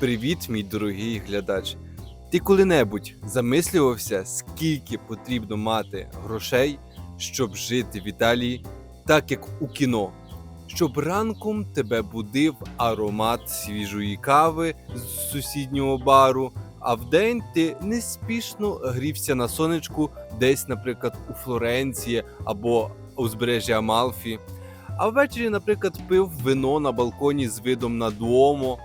Привіт, мій дорогий глядач. Ти коли-небудь замислювався, скільки потрібно мати грошей, щоб жити в Італії, так як у кіно? Щоб ранком тебе будив аромат свіжої кави з сусіднього бару, а вдень ти неспішно грівся на сонечку десь, наприклад, у Флоренції або узбережжя Амалфі. А ввечері, наприклад, пив вино на балконі з видом на Дуомо.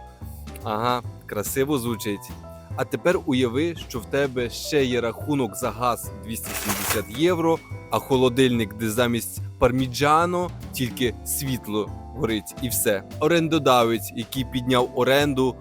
Ага, красиво звучить. А тепер уяви, що в тебе ще є рахунок за газ 270 євро, а холодильник, де замість парміджано тільки світло горить і все. Орендодавець, який підняв оренду,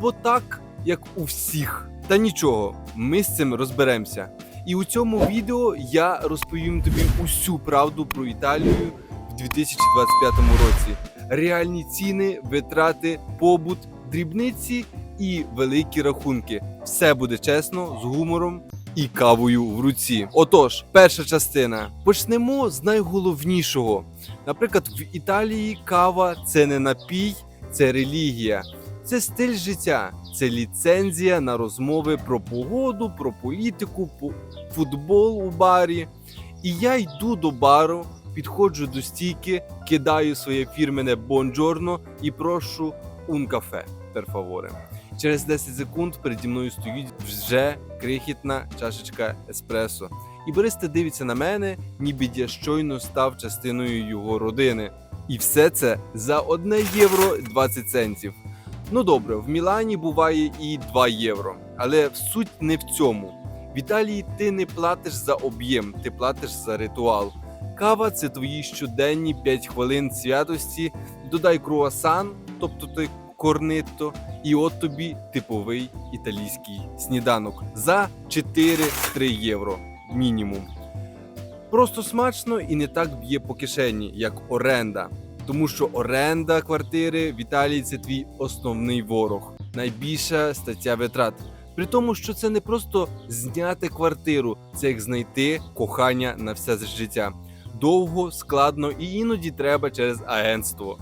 бо так, як у всіх. Та нічого, ми з цим розберемося. І у цьому відео я розповім тобі усю правду про Італію в 2025 році. Реальні ціни, витрати, побут, дрібниці і великі рахунки. Все буде чесно, з гумором і кавою в руці. Отож, перша частина. Почнемо з найголовнішого. Наприклад, в Італії кава це не напій, це релігія. Це стиль життя, це ліцензія на розмови про погоду, про політику, по- футбол у барі. І я йду до бару, підходжу до стійки, кидаю своє фірмене бонджорно і прошу un кафе, per favore. Через 10 секунд переді мною стоїть вже крихітна чашечка еспресо. І бариста дивиться на мене, ніби я щойно став частиною його родини. І все це за 1 євро 20 центів. Ну добре, в Мілані буває і 2 євро, але суть не в цьому. В Італії ти не платиш за об'єм, ти платиш за ритуал. Кава це твої щоденні 5 хвилин святості. Додай круасан, тобто ти корнитто, і от тобі типовий італійський сніданок за 4-3 євро мінімум. Просто смачно і не так б'є по кишені, як оренда. Тому що оренда квартири в Італії це твій основний ворог, найбільша стаття витрат. При тому, що це не просто зняти квартиру, це як знайти кохання на все життя. Довго, складно і іноді треба через агентство.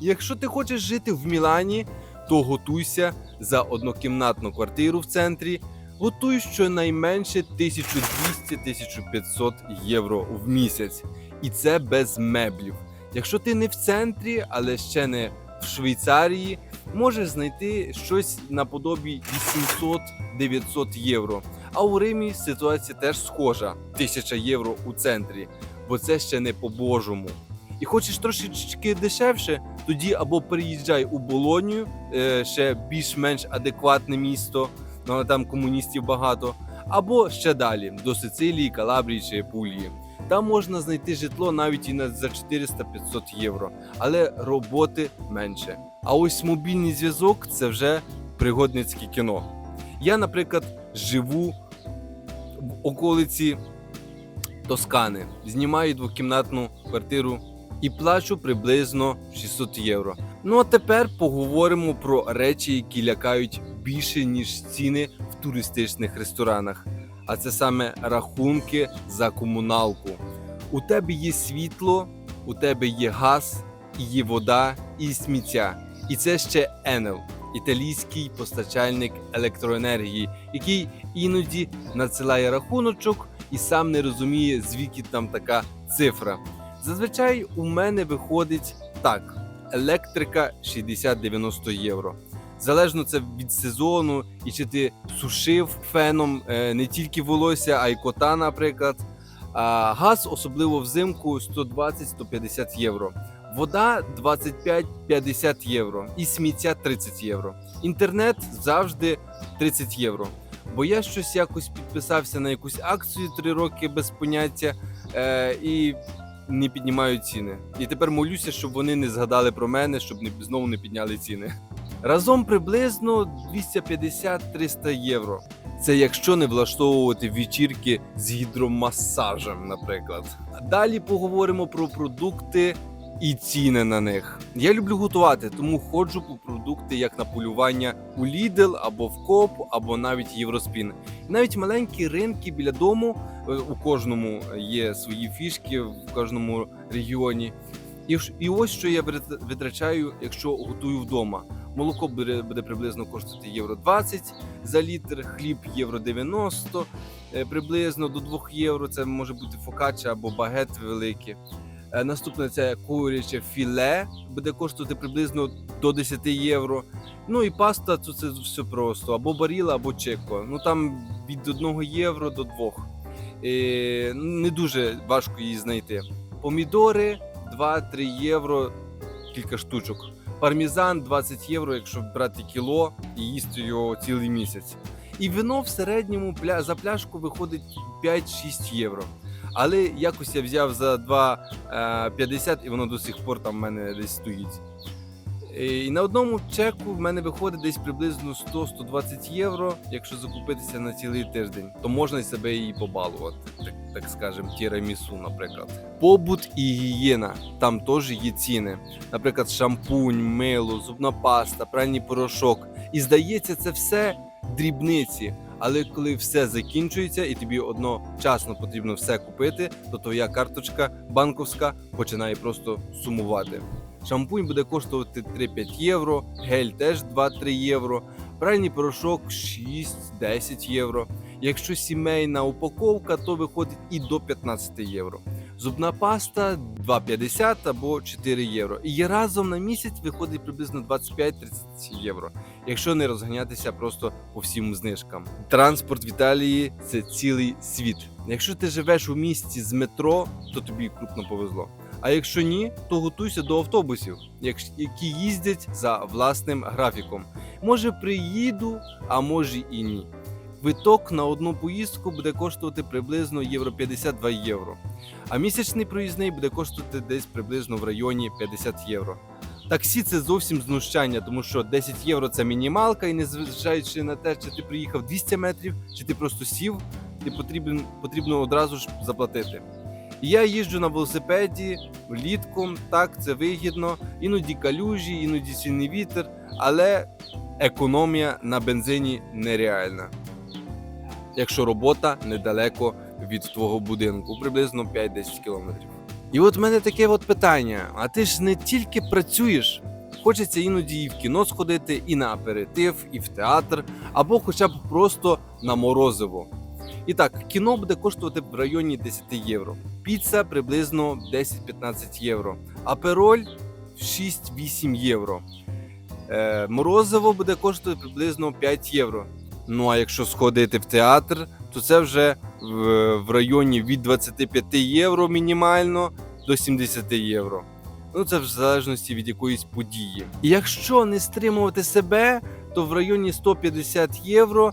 Якщо ти хочеш жити в Мілані, то готуйся за однокімнатну квартиру в центрі. Готуй щонайменше 1200-1500 євро в місяць, і це без меблів. Якщо ти не в центрі, але ще не в Швейцарії, можеш знайти щось наподобі 800-900 євро. А у Римі ситуація теж схожа: 1000 євро у центрі, бо це ще не по-божому. І хочеш трошечки дешевше, тоді або переїжджай у Болонію, е, ще більш-менш адекватне місто, ну, але там комуністів багато, або ще далі до Сицилії, Калабрії чи Пулії. Там можна знайти житло навіть і на за 400-500 євро, але роботи менше. А ось мобільний зв'язок це вже пригодницьке кіно. Я, наприклад, живу в околиці Тоскани, знімаю двокімнатну квартиру і плачу приблизно 600 євро. Ну а тепер поговоримо про речі, які лякають більше ніж ціни в туристичних ресторанах. А це саме рахунки за комуналку. У тебе є світло, у тебе є газ, є вода, і сміття. І це ще Enel, італійський постачальник електроенергії, який іноді надсилає рахуночок і сам не розуміє, звідки там така цифра. Зазвичай у мене виходить так: електрика 60-90 євро. Залежно це від сезону, і чи ти сушив феном е, не тільки волосся, а й кота, наприклад. А газ, особливо взимку, 120-150 євро. Вода 25-50 євро і сміття 30 євро. Інтернет завжди 30 євро. Бо я щось якось підписався на якусь акцію 3 роки без поняття е, і не піднімаю ціни. І тепер молюся, щоб вони не згадали про мене, щоб не знову не підняли ціни. Разом приблизно 250-300 євро. Це якщо не влаштовувати вечірки з гідромасажем, наприклад. Далі поговоримо про продукти і ціни на них. Я люблю готувати, тому ходжу по продукти як на полювання у Lidl або в Коп, або навіть Євроспін. Навіть маленькі ринки біля дому е, у кожному є свої фішки в кожному регіоні. І, і ось що я вит- витрачаю, якщо готую вдома. молоко буде, буде приблизно коштувати євро 20 за літр, хліб євро 90, е, приблизно до 2 євро. Це може бути фокача або багет великий. Е, Наступне це куряче філе, буде коштувати приблизно до 10 євро. Ну і паста то це все просто або баріла, або чеко. Ну там від 1 євро до 2. Е, не дуже важко її знайти. Помідори 2-3 євро, кілька штучок. Пармізан 20 євро, якщо брати кіло і їсти його цілий місяць. І вино в середньому за пляшку виходить 5-6 євро. Але якось я взяв за 2,50 і воно до сих пор там в мене десь стоїть. І на одному чеку в мене виходить десь приблизно 100-120 євро. Якщо закупитися на цілий тиждень, то можна себе і побалувати, так, так скажемо, тірамісу, наприклад. Побут і гігієна. Там теж є ціни. Наприклад, шампунь, мило, зубна паста, пральний порошок. І здається, це все дрібниці. Але коли все закінчується і тобі одночасно потрібно все купити, то твоя карточка банковська починає просто сумувати. Шампунь буде коштувати 3-5 євро, гель теж 2-3 євро, пральний порошок 6-10 євро. Якщо сімейна упаковка, то виходить і до 15 євро. Зубна паста 2,50 або 4 євро. І разом на місяць виходить приблизно 25-30 євро, якщо не розганятися просто по всім знижкам. Транспорт в Італії це цілий світ. Якщо ти живеш у місті з метро, то тобі крупно повезло. А якщо ні, то готуйся до автобусів, які їздять за власним графіком. Може приїду, а може і ні. Квиток на одну поїздку буде коштувати приблизно євро 52 євро. А місячний проїзний буде коштувати десь приблизно в районі 50 євро. Таксі це зовсім знущання, тому що 10 євро це мінімалка, і незважаючи на те, чи ти приїхав 200 метрів, чи ти просто сів, ти потрібен, потрібно одразу ж заплатити. І Я їжджу на велосипеді влітку, так це вигідно, іноді калюжі, іноді сильний вітер, але економія на бензині нереальна. Якщо робота недалеко від твого будинку, приблизно 5-10 кілометрів. І от в мене таке от питання: а ти ж не тільки працюєш, хочеться іноді і в кіно сходити, і на аперитив, і в театр, або хоча б просто на морозиво. І так, кіно буде коштувати в районі 10 євро. Піца приблизно 10-15 євро. Апероль 6-8 євро. Е, морозиво буде коштувати приблизно 5 євро. Ну а якщо сходити в театр, то це вже в, в районі від 25 євро мінімально до 70 євро. Ну це в залежності від якоїсь події. І якщо не стримувати себе, то в районі 150 євро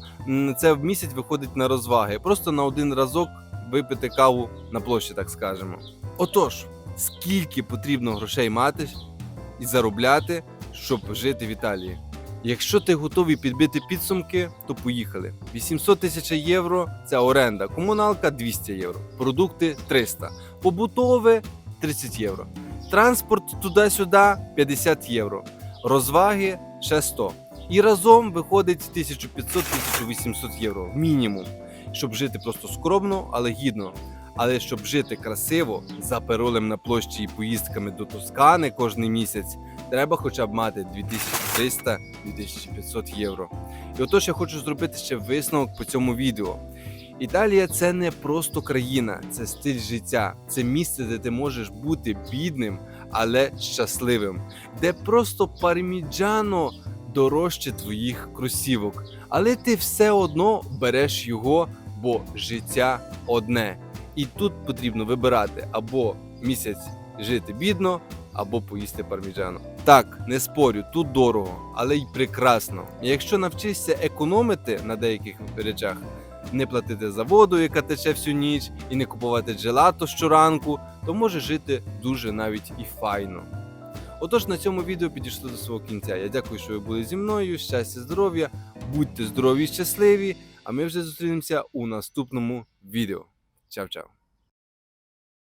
це в місяць виходить на розваги. Просто на один разок випити каву на площі, так скажемо. Отож, скільки потрібно грошей мати і заробляти, щоб жити в Італії? Якщо ти готовий підбити підсумки, то поїхали. 800 тисяч євро це оренда, комуналка 200 євро, продукти 300, побутове 30 євро, транспорт туди-сюди 50 євро, розваги ще 100. І разом виходить 1500-1800 євро мінімум, щоб жити просто скромно, але гідно. Але щоб жити красиво, за перолем на площі і поїздками до Тоскани кожен місяць, треба хоча б мати 2300-2500 євро. І отож я хочу зробити ще висновок по цьому відео. Італія це не просто країна, це стиль життя, це місце, де ти можеш бути бідним, але щасливим, де просто парміджано дорожче твоїх кросівок, але ти все одно береш його, бо життя одне. І тут потрібно вибирати або місяць жити бідно, або поїсти парміджану. Так, не спорю, тут дорого, але й прекрасно. Якщо навчишся економити на деяких речах, не платити за воду, яка тече всю ніч, і не купувати джелато щоранку, то може жити дуже навіть і файно. Отож, на цьому відео підійшло до свого кінця. Я дякую, що ви були зі мною. Щастя, здоров'я, будьте здорові і щасливі. А ми вже зустрінемося у наступному відео. Чао-чао!